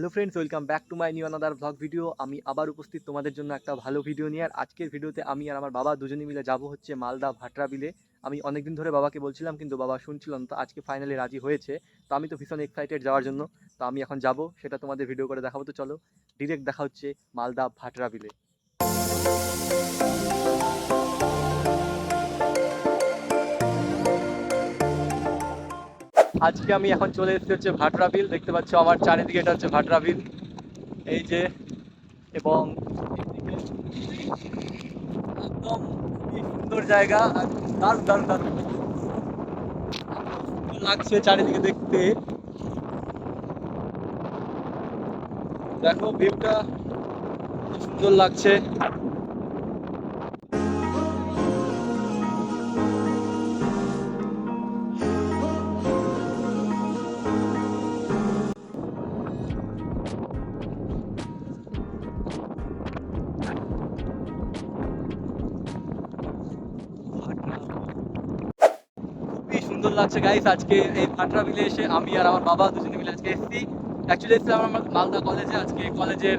Hello friends welcome back to my new another blog video আমি আবার উপস্থিত তোমাদের জন্য একটা ভালো ভিডিও নিয়ে। আর আজকের ভিডিওতে আমি আর আমার বাবা দুজনে মিলে যাব হচ্ছে মালদা ভাটরা বিলে। আমি অনেকদিন ধরে বাবাকে বলছিলাম, কিন্তু বাবা শুনছিল না, তো আজকে ফাইনালি রাজি হয়েছে। তো আমি তো ভীষণ এক্সাইটেড যাওয়ার জন্য। তো আমি এখন যাব, সেটা তোমাদের ভিডিও করে দেখাবো। তো চলো ডিরেক্ট দেখা হচ্ছে মালদা ভাটরা বিলে। আজকে আমি এখন চলে এসেছি হচ্ছে ভাটরা বিল দেখতে পাচ্ছ আমার চারিদিকে এটা হচ্ছে ভাটরা বিল এই যে, এবং একদম খুবই সুন্দর জায়গা। আর দারুণ দারুণ দারুণ। লাগছে চারিদিকে দেখতে। দেখো, ভিউটা সুন্দর লাগছে। সুন্দর লাগছে গাইস আজকে এই ভাটরা বিলে এসে আমি আর আমার বাবা দুজনে মিলে আজকে এসেছি। অ্যাকচুয়ালি এসেছিলাম আমার মালদা কলেজে আজকে কলেজের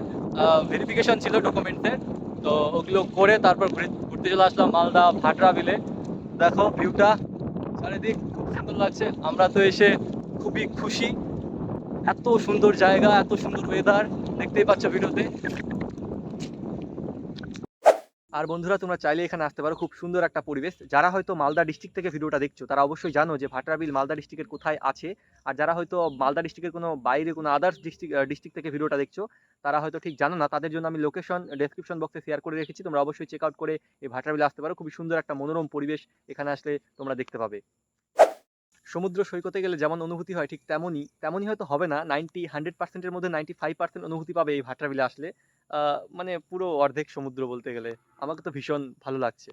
ভেরিফিকেশন ছিল ডকুমেন্টের তো ওগুলো করে তারপর ঘুরতে চলে আসলাম মালদা ভাটরা বিলে দেখো ভিউটা চারিদিক খুব সুন্দর লাগছে। আমরা তো এসে খুবই খুশি। এত সুন্দর জায়গা, এত সুন্দর ওয়েদার দেখতেই পাচ্ছ ভিডিওতে। আর বন্ধুরা, তোমরা চাইলে এখানে আসতে পারো। খুব সুন্দর একটা পরিবেশ। যারা হয়তো মালদা ডিস্ট্রিক্ট থেকে ভিডিওটা দেখছ, তারা অবশ্যই জানো যে ভাটরাবিল মালদা ডিস্ট্রিক্টের কোথায় আছে। আর যারা হয়তো মালদা ডিস্ট্রিক্টের কোনো বাইরে, কোনো আদার্স ডিস্ট্রিক্ট ডিস্ট্রিক্ট থেকে ভিডিওটা দেখছ, তারা হয়তো ঠিক জানো না। তাদের জন্য আমি লোকেশন ডেসক্রিপশন বক্সে শেয়ার করে রেখেছি। তোমরা অবশ্যই চেক আউট করে এই ভাটরাবিলে আসতে পারো। খুবই সুন্দর একটা মনোরম পরিবেশ এখানে আসলে তোমরা দেখতে পাবে। সমুদ্র সৈকতে গেলে যেমন অনুভূতি হয় ঠিক তেমনই তেমনই হয়তো হবে না। নাইনটি হান্ড্রেড পার্সেন্টের মধ্যে নাইনটি ফাইভ পার্সেন্ট অনুভূতি পাবে এই ভাটরাবিলে আসলে। মানে পুরো অর্ধেক সমুদ্র বলতে গেলে। আমাকে তো ভীষণ ভালো লাগছে।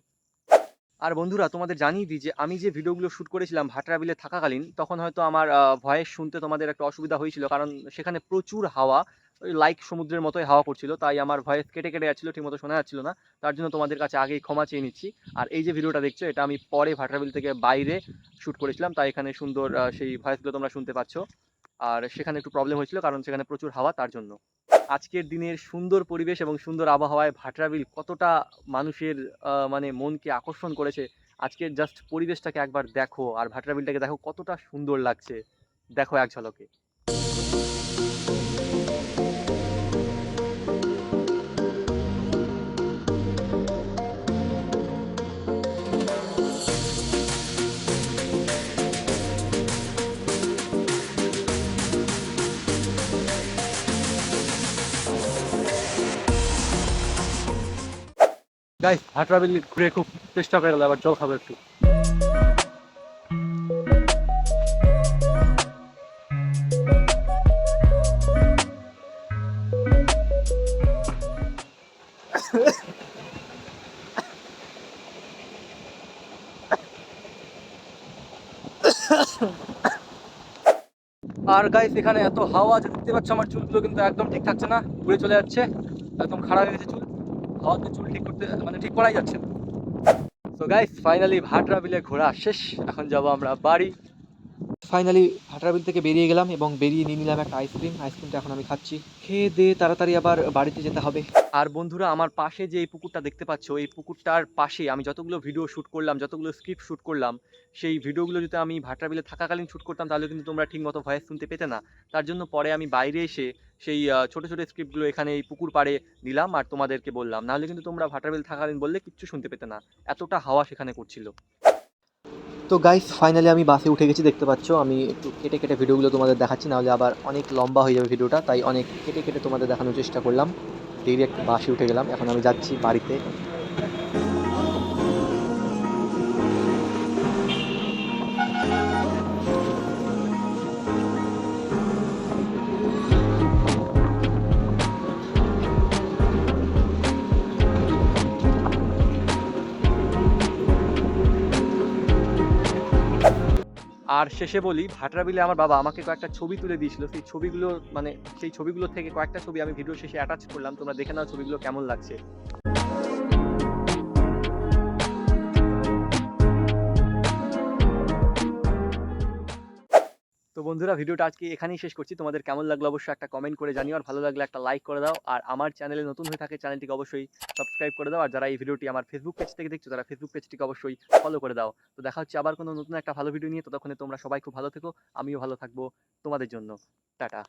আর বন্ধুরা, তোমাদের জানিয়ে দিই যে, আমি যে ভিডিওগুলো শ্যুট করেছিলাম ভাটরা বিলে থাকাকালীন, তখন হয়তো আমার ভয়েস শুনতে তোমাদের একটা অসুবিধা হয়েছিল। কারণ সেখানে প্রচুর হাওয়া, ওই লাইক সমুদ্রের মতোই হাওয়া করছিল। তাই আমার ভয়েস কেটে কেটে যাচ্ছিল, ঠিকমতো শোনা যাচ্ছিল না। তার জন্য তোমাদের কাছে আগেই ক্ষমা চেয়ে নিচ্ছি। আর এই যে ভিডিওটা দেখছ, এটা আমি পরে ভাটরাবিল থেকে বাইরে শ্যুট করেছিলাম। তাই এখানে সুন্দর সেই ভয়েসগুলো তোমরা শুনতে পাচ্ছ। আর সেখানে একটু প্রবলেম হয়েছিল, কারণ সেখানে প্রচুর হাওয়া, তার জন্য। আজকের দিনের সুন্দর পরিবেশ এবং সুন্দর আবহাওয়ায় ভাটরাবিল কতটা মানুষের মানে মনকে আকর্ষণ করেছে, আজকের জাস্ট পরিবেশটাকে একবার দেখো আর ভাটরাবিলটাকে দেখো কতটা সুন্দর লাগছে। দেখো এক ঝলকে। গাইস ভাটরাবিল ঘুরে খুব চেষ্টা করে গেল আবার জল খাব একটু। আর গাইস এখানে এত হাওয়া যে দেখতে পাচ্ছ আমার চুলগুলো কিন্তু একদম ঠিক থাকছে না, ঘুরে চলে যাচ্ছে, একদম খারাপ হয়ে গেছে চুল। হাওয়াতে চুল ঠিক করতে মানে ঠিক করাই যাচ্ছে তো গাইস ফাইনালি ভাটরা বিলে ঘোরা শেষ। এখন যাব আমরা বাড়ি। ফাইনালি ভাটরাবিল থেকে বেরিয়ে গেলাম এবং বেরিয়ে নিয়ে নিলাম একটা আইসক্রিম আইসক্রিমটা এখন আমি খাচ্ছি। খেয়ে দিয়ে তাড়াতাড়ি আবার বাড়িতে যেতে হবে। আর বন্ধুরা, আমার পাশে যে এই পুকুরটা দেখতে পাচ্ছ, এই পুকুরটার পাশে আমি যতগুলো ভিডিও শ্যুট করলাম, যতগুলো স্ক্রিপ্ট শ্যুট করলাম, সেই ভিডিওগুলো যদি আমি ভাটরাবিলে থাকাকালীন শ্যুট করতাম, তাহলে কিন্তু তোমরা ঠিকমতো ভয়েস শুনতে পেতে না। তার জন্য পরে আমি বাইরে এসে সেই ছোট ছোট স্ক্রিপ্টগুলো এখানে এই পুকুর পাড়ে নিলাম আর তোমাদেরকে বললাম। নাহলে কিন্তু তোমরা ভাটারবিল থাকাকালীন বললে কিচ্ছু শুনতে পেতে না। এতটা হাওয়া সেখানে করছিল। তো গাইস ফাইনালি আমি বাসে উঠে গেছি, দেখতে পাচ্ছ? আমি একটু কেটে কেটে ভিডিওগুলো তোমাদের দেখাচ্ছি, নাহলে আবার অনেক লম্বা হয়ে যাবে ভিডিওটা, তাই অনেক কেটে কেটে তোমাদের দেখানোর চেষ্টা করলাম। ডিরেক্ট বাসে উঠে গেলাম, এখন আমি যাচ্ছি বাড়িতে। আর শেষে বলি, ভাটরাবিলে আমার বাবা আমাকে কয়েকটা ছবি তুলে দিয়েছিল। সেই ছবিগুলো মানে সেই ছবিগুলো থেকে কয়েকটা ছবি আমি ভিডিও শেষে অ্যাটাচ করলাম। তোমরা দেখে নাও ছবিগুলো কেমন লাগছে। বন্ধুরা, ভিডিওটা আজকে এখানেই শেষ করছি। তোমাদের কেমন লাগল অবশ্যই একটা কমেন্ট করে জানিও। আর ভালো লাগলে একটা লাইক করে দাও। আর আমার চ্যানেলে নতুন হয়ে থাকে চ্যানেলটিকে অবশ্যই সাবস্ক্রাইব করে দাও। আর যারা এই ভিডিওটি আমার ফেসবুক পেজ থেকে দেখছ, তারা ফেসবুক পেজটিকে অবশ্যই ফলো করে দাও। তো দেখা হচ্ছে আবার কোনো নতুন একটা ভালো ভিডিও নিয়ে। ততক্ষণে তোমরা সবাই খুব ভালো থেকো। আমিও ভালো থাকব তোমাদের জন্য। টাটা।